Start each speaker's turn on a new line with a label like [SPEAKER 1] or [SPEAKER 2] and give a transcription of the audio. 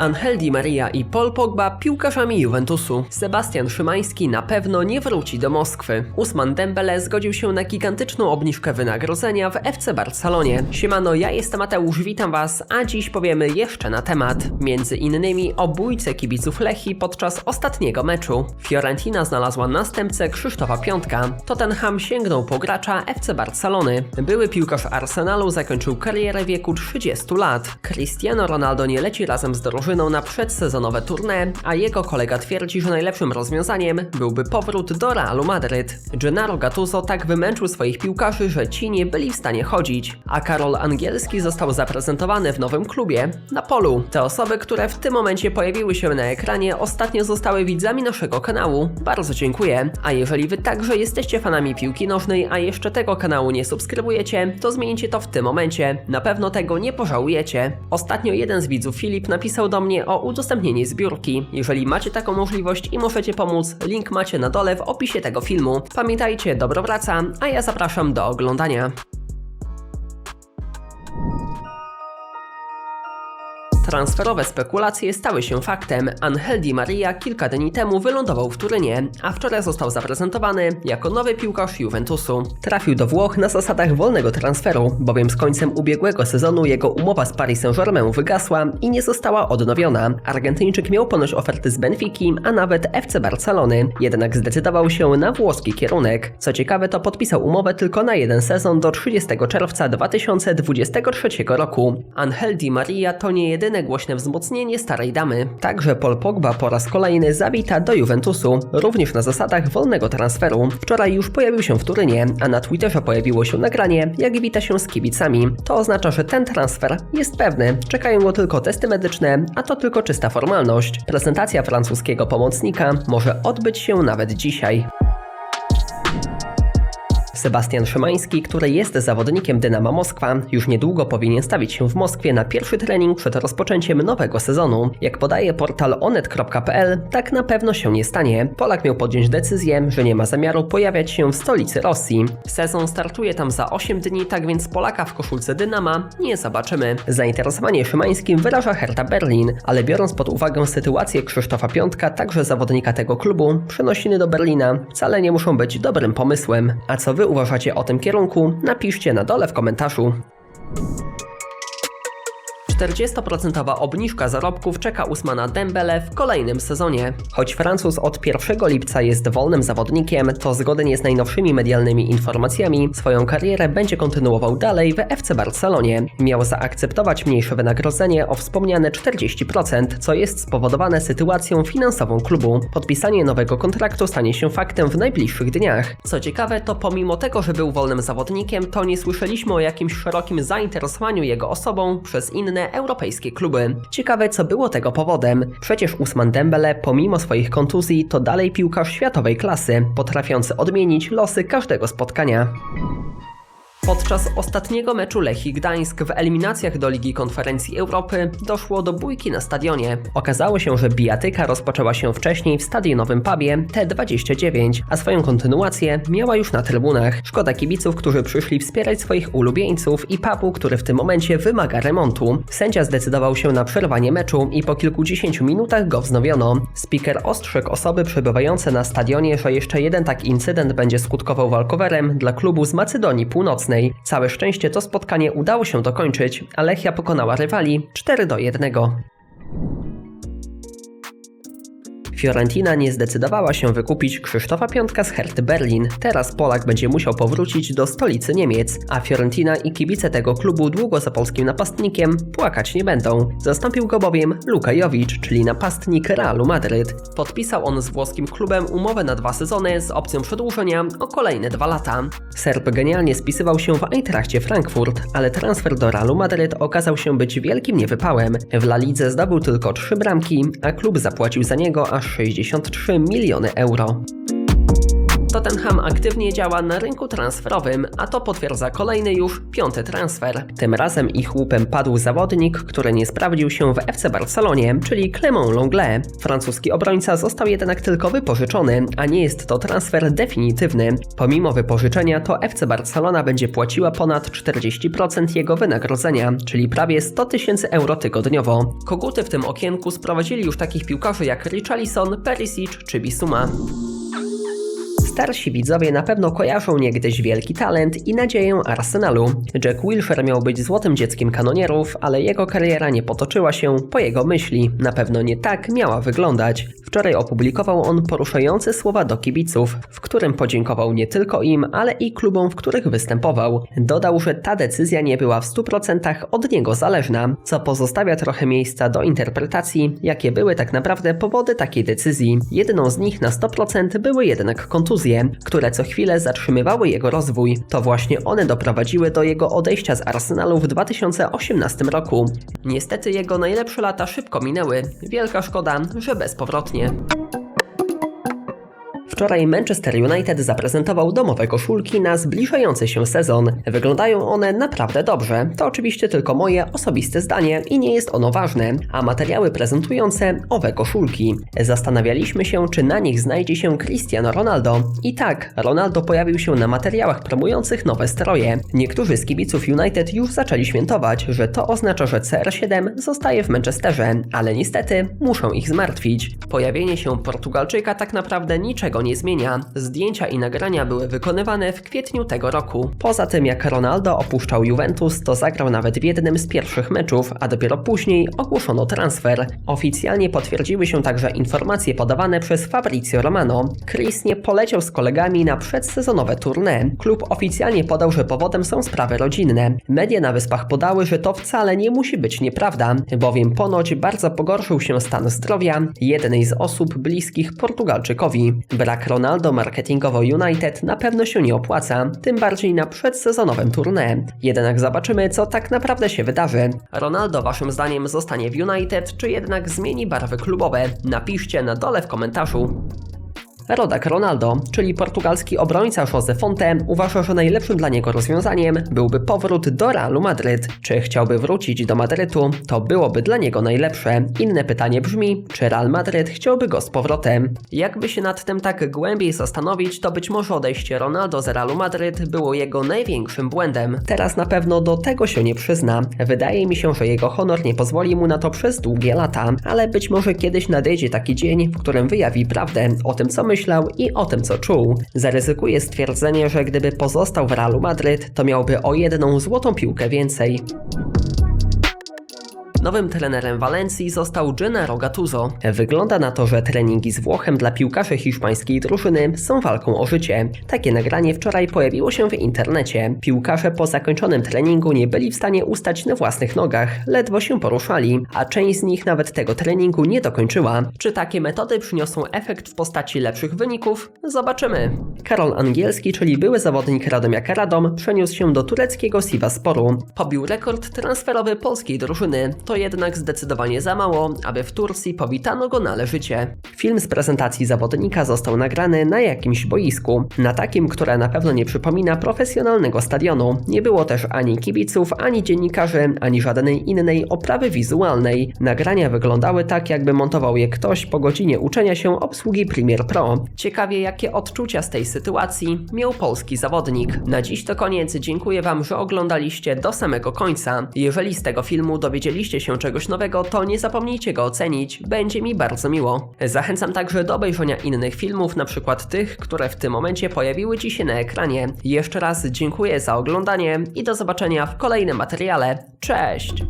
[SPEAKER 1] Angel Di Maria i Paul Pogba piłkarzami Juventusu. Sebastian Szymański na pewno nie wróci do Moskwy. Usman Dembele zgodził się na gigantyczną obniżkę wynagrodzenia w FC Barcelonie. Siemano, ja jestem Mateusz, witam was, a dziś powiemy jeszcze na temat. Między innymi o bójce kibiców Lechi podczas ostatniego meczu. Fiorentina znalazła następcę Krzysztofa Piątka. Tottenham sięgnął po gracza FC Barcelony. Były piłkarz Arsenalu zakończył karierę w wieku 30 lat. Cristiano Ronaldo nie leci razem z drużyną na przedsezonowe tournée, a jego kolega twierdzi, że najlepszym rozwiązaniem byłby powrót do Realu Madryt. Gennaro Gattuso tak wymęczył swoich piłkarzy, że ci nie byli w stanie chodzić, a Karol Angielski został zaprezentowany w nowym klubie na polu. Te osoby, które w tym momencie pojawiły się na ekranie, ostatnio zostały widzami naszego kanału. Bardzo dziękuję. A jeżeli wy także jesteście fanami piłki nożnej, a jeszcze tego kanału nie subskrybujecie, to zmieńcie to w tym momencie. Na pewno tego nie pożałujecie. Ostatnio jeden z widzów Filip napisał do mnie o udostępnienie zbiórki. Jeżeli macie taką możliwość i możecie pomóc, link macie na dole w opisie tego filmu. Pamiętajcie, dobro wraca, a ja zapraszam do oglądania. Transferowe spekulacje stały się faktem. Angel Di Maria kilka dni temu wylądował w Turynie, a wczoraj został zaprezentowany jako nowy piłkarz Juventusu. Trafił do Włoch na zasadach wolnego transferu, bowiem z końcem ubiegłego sezonu jego umowa z Paris Saint-Germain wygasła i nie została odnowiona. Argentyńczyk miał ponoć oferty z Benfiki, a nawet FC Barcelony, jednak zdecydował się na włoski kierunek. Co ciekawe, to podpisał umowę tylko na jeden sezon do 30 czerwca 2023 roku. Angel Di Maria to nie jedyne głośne wzmocnienie starej damy. Także Paul Pogba po raz kolejny zawita do Juventusu, również na zasadach wolnego transferu. Wczoraj już pojawił się w Turynie, a na Twitterze pojawiło się nagranie, jak wita się z kibicami. To oznacza, że ten transfer jest pewny. Czekają go tylko testy medyczne, a to tylko czysta formalność. Prezentacja francuskiego pomocnika może odbyć się nawet dzisiaj. Sebastian Szymański, który jest zawodnikiem Dynama Moskwa, już niedługo powinien stawić się w Moskwie na pierwszy trening przed rozpoczęciem nowego sezonu. Jak podaje portal onet.pl, tak na pewno się nie stanie. Polak miał podjąć decyzję, że nie ma zamiaru pojawiać się w stolicy Rosji. Sezon startuje tam za 8 dni, tak więc Polaka w koszulce Dynama nie zobaczymy. Zainteresowanie Szymańskim wyraża Hertha Berlin, ale biorąc pod uwagę sytuację Krzysztofa Piątka, także zawodnika tego klubu, przenosiny do Berlina wcale nie muszą być dobrym pomysłem. A co wy uważacie o tym kierunku? Napiszcie na dole w komentarzu. 40% obniżka zarobków czeka Usmana Dembele w kolejnym sezonie. Choć Francuz od 1 lipca jest wolnym zawodnikiem, to zgodnie z najnowszymi medialnymi informacjami swoją karierę będzie kontynuował dalej w FC Barcelonie. Miał zaakceptować mniejsze wynagrodzenie o wspomniane 40%, co jest spowodowane sytuacją finansową klubu. Podpisanie nowego kontraktu stanie się faktem w najbliższych dniach. Co ciekawe, to pomimo tego, że był wolnym zawodnikiem, to nie słyszeliśmy o jakimś szerokim zainteresowaniu jego osobą przez inne europejskie kluby. Ciekawe, co było tego powodem. Przecież Usman Dembele, pomimo swoich kontuzji, to dalej piłkarz światowej klasy, potrafiący odmienić losy każdego spotkania. Podczas ostatniego meczu Lechii Gdańsk w eliminacjach do Ligi Konferencji Europy doszło do bójki na stadionie. Okazało się, że bijatyka rozpoczęła się wcześniej w stadionowym pubie T29, a swoją kontynuację miała już na trybunach. Szkoda kibiców, którzy przyszli wspierać swoich ulubieńców i pubu, który w tym momencie wymaga remontu. Sędzia zdecydował się na przerwanie meczu i po kilkudziesięciu minutach go wznowiono. Speaker ostrzegł osoby przebywające na stadionie, że jeszcze jeden taki incydent będzie skutkował walkowerem dla klubu z Macedonii Północnej. Całe szczęście to spotkanie udało się dokończyć, a Lechia pokonała rywali 4 do 1. Fiorentina nie zdecydowała się wykupić Krzysztofa Piątka z Herty Berlin. Teraz Polak będzie musiał powrócić do stolicy Niemiec, a Fiorentina i kibice tego klubu długo za polskim napastnikiem płakać nie będą. Zastąpił go bowiem Luka Jovic, czyli napastnik Realu Madryt. Podpisał on z włoskim klubem umowę na dwa sezony z opcją przedłużenia o kolejne dwa lata. Serb genialnie spisywał się w Eintrachcie Frankfurt, ale transfer do Realu Madryt okazał się być wielkim niewypałem. W La Lidze zdobył tylko trzy bramki, a klub zapłacił za niego aż 63 miliony euro. Tottenham aktywnie działa na rynku transferowym, a to potwierdza kolejny już piąty transfer. Tym razem ich łupem padł zawodnik, który nie sprawdził się w FC Barcelonie, czyli Clement Longley. Francuski obrońca został jednak tylko wypożyczony, a nie jest to transfer definitywny. Pomimo wypożyczenia to FC Barcelona będzie płaciła ponad 40% jego wynagrodzenia, czyli prawie 100 tysięcy euro tygodniowo. Koguty w tym okienku sprowadzili już takich piłkarzy jak Richarlison, Perisic czy Bisuma. Starsi widzowie na pewno kojarzą niegdyś wielki talent i nadzieję Arsenalu. Jack Wilshere miał być złotym dzieckiem kanonierów, ale jego kariera nie potoczyła się po jego myśli. Na pewno nie tak miała wyglądać. Wczoraj opublikował on poruszające słowa do kibiców, w którym podziękował nie tylko im, ale i klubom, w których występował. Dodał, że ta decyzja nie była w 100% od niego zależna, co pozostawia trochę miejsca do interpretacji, jakie były tak naprawdę powody takiej decyzji. Jedną z nich na 100% były jednak kontuzje, które co chwilę zatrzymywały jego rozwój. To właśnie one doprowadziły do jego odejścia z Arsenalu w 2018 roku. Niestety jego najlepsze lata szybko minęły. Wielka szkoda, że bezpowrotnie. Wczoraj Manchester United zaprezentował domowe koszulki na zbliżający się sezon. Wyglądają one naprawdę dobrze. To oczywiście tylko moje osobiste zdanie i nie jest ono ważne. A materiały prezentujące owe koszulki. Zastanawialiśmy się, czy na nich znajdzie się Cristiano Ronaldo. I tak, Ronaldo pojawił się na materiałach promujących nowe stroje. Niektórzy z kibiców United już zaczęli świętować, że to oznacza, że CR7 zostaje w Manchesterze, ale niestety muszą ich zmartwić. Pojawienie się Portugalczyka tak naprawdę niczego nie zmienia. Zdjęcia i nagrania były wykonywane w kwietniu tego roku. Poza tym jak Ronaldo opuszczał Juventus, to zagrał nawet w jednym z pierwszych meczów, a dopiero później ogłoszono transfer. Oficjalnie potwierdziły się także informacje podawane przez Fabrizio Romano. Chris nie poleciał z kolegami na przedsezonowe tournée. Klub oficjalnie podał, że powodem są sprawy rodzinne. Media na Wyspach podały, że to wcale nie musi być nieprawda, bowiem ponoć bardzo pogorszył się stan zdrowia jednej z osób bliskich Portugalczykowi. Brak Ronaldo marketingowo United na pewno się nie opłaca, tym bardziej na przedsezonowym tournée. Jednak zobaczymy, co tak naprawdę się wydarzy. Ronaldo waszym zdaniem zostanie w United, czy jednak zmieni barwy klubowe? Napiszcie na dole w komentarzu. Rodak Ronaldo, czyli portugalski obrońca Jose Fonte, uważa, że najlepszym dla niego rozwiązaniem byłby powrót do Realu Madryt. Czy chciałby wrócić do Madrytu, to byłoby dla niego najlepsze. Inne pytanie brzmi, czy Real Madryt chciałby go z powrotem? Jakby się nad tym tak głębiej zastanowić, to być może odejście Ronaldo z Realu Madryt było jego największym błędem. Teraz na pewno do tego się nie przyzna. Wydaje mi się, że jego honor nie pozwoli mu na to przez długie lata, ale być może kiedyś nadejdzie taki dzień, w którym wyjawi prawdę o tym, co myślał i o tym, co czuł. Zaryzykuje stwierdzenie, że gdyby pozostał w Realu Madryt, to miałby o jedną złotą piłkę więcej. Nowym trenerem Walencji został Gennaro Gattuso. Wygląda na to, że treningi z Włochem dla piłkarzy hiszpańskiej drużyny są walką o życie. Takie nagranie wczoraj pojawiło się w internecie. Piłkarze po zakończonym treningu nie byli w stanie ustać na własnych nogach, ledwo się poruszali, a część z nich nawet tego treningu nie dokończyła. Czy takie metody przyniosą efekt w postaci lepszych wyników? Zobaczymy. Karol Angielski, czyli były zawodnik Radomiaka Radom, przeniósł się do tureckiego Sivasporu. Pobił rekord transferowy polskiej drużyny to jednak zdecydowanie za mało, aby w Turcji powitano go należycie. Film z prezentacji zawodnika został nagrany na jakimś boisku, na takim, które na pewno nie przypomina profesjonalnego stadionu. Nie było też ani kibiców, ani dziennikarzy, ani żadnej innej oprawy wizualnej. Nagrania wyglądały tak, jakby montował je ktoś po godzinie uczenia się obsługi Premiere Pro. Ciekawie, jakie odczucia z tej sytuacji miał polski zawodnik. Na dziś to koniec. Dziękuję Wam, że oglądaliście do samego końca. Jeżeli z tego filmu dowiedzieliście się czegoś nowego, to nie zapomnijcie go ocenić, będzie mi bardzo miło. Zachęcam także do obejrzenia innych filmów, na przykład tych, które w tym momencie pojawiły Ci się na ekranie. Jeszcze raz dziękuję za oglądanie i do zobaczenia w kolejnym materiale. Cześć!